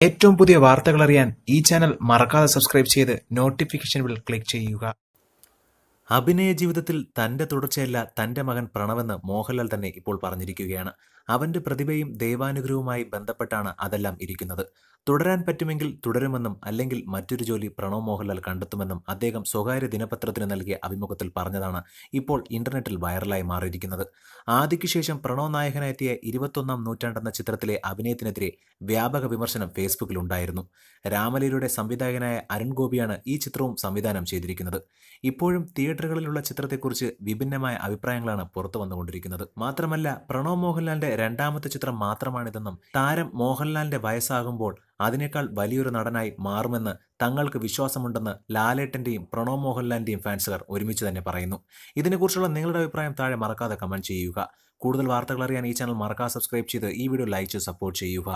ഏറ്റവും പുതിയ വാർത്തകൾ അറിയാൻ ഈ ചാനൽ മറക്കാതെ സബ്സ്ക്രൈബ് ചെയ്ത് നോട്ടിഫിക്കേഷൻ ബിൽ ക്ലിക്ക് ചെയ്യുക. അഭിനയ ജീവിതത്തിൽ തന്റെ തുടർച്ചയല്ല തന്റെ മകൻ പ്രണവെന്ന് മോഹൻലാൽ തന്നെ ഇപ്പോൾ പറഞ്ഞിരിക്കുകയാണ്. അവന്റെ പ്രതിഭയും ദൈവാനുഗ്രഹവുമായി ബന്ധപ്പെട്ടാണ് അതെല്ലാം ഇരിക്കുന്നത്. തുടരാൻ പറ്റുമെങ്കിൽ തുടരുമെന്നും അല്ലെങ്കിൽ മറ്റൊരു ജോലി പ്രണവ് മോഹൻലാൽ കണ്ടെത്തുമെന്നും അദ്ദേഹം സ്വകാര്യ ദിനപത്രത്തിന് നൽകിയ അഭിമുഖത്തിൽ പറഞ്ഞതാണ് ഇപ്പോൾ ഇന്റർനെറ്റിൽ വൈറലായി മാറിയിരിക്കുന്നത്. ആദ്യയ്ക്ക് ശേഷം പ്രണവ് നായകനെത്തിയ ഇരുപത്തൊന്നാം നൂറ്റാണ്ടെന്ന ചിത്രത്തിലെ അഭിനയത്തിനെതിരെ വ്യാപക വിമർശനം ഫേസ്ബുക്കിൽ ഉണ്ടായിരുന്നു. രാമലീലയുടെ സംവിധായകനായ അരുൺ ഗോപിയാണ് ഈ ചിത്രവും സംവിധാനം ചെയ്തിരിക്കുന്നത്. ഇപ്പോഴും തിയേറ്ററുകളിലുള്ള ചിത്രത്തെക്കുറിച്ച് വിഭിന്നമായ അഭിപ്രായങ്ങളാണ് പുറത്തു വന്നുകൊണ്ടിരിക്കുന്നത്. മാത്രമല്ല പ്രണവ് മോഹൻലാലിന്റെ രണ്ടാമത്തെ ചിത്രം മാത്രമാണിതെന്നും താരം മോഹൻലാലിന്റെ വയസ്സാകുമ്പോൾ അതിനേക്കാൾ വലിയൊരു നടനായി മാറുമെന്ന് തങ്ങൾക്ക് വിശ്വാസമുണ്ടെന്ന് ലാലേട്ടന്റെയും പ്രണവ് മോഹൻലാലിന്റെയും ഫാൻസുകാർ ഒരുമിച്ച് തന്നെ പറയുന്നു. ഇതിനെക്കുറിച്ചുള്ള നിങ്ങളുടെ അഭിപ്രായം താഴെ മറക്കാതെ കമന്റ് ചെയ്യുക. കൂടുതൽ വാർത്തകൾ അറിയാൻ ഈ ചാനൽ മറക്കാതെ സബ്സ്ക്രൈബ് ചെയ്ത് ഈ വീഡിയോ ലൈക്ക് ചെയ്ത് സപ്പോർട്ട് ചെയ്യുക.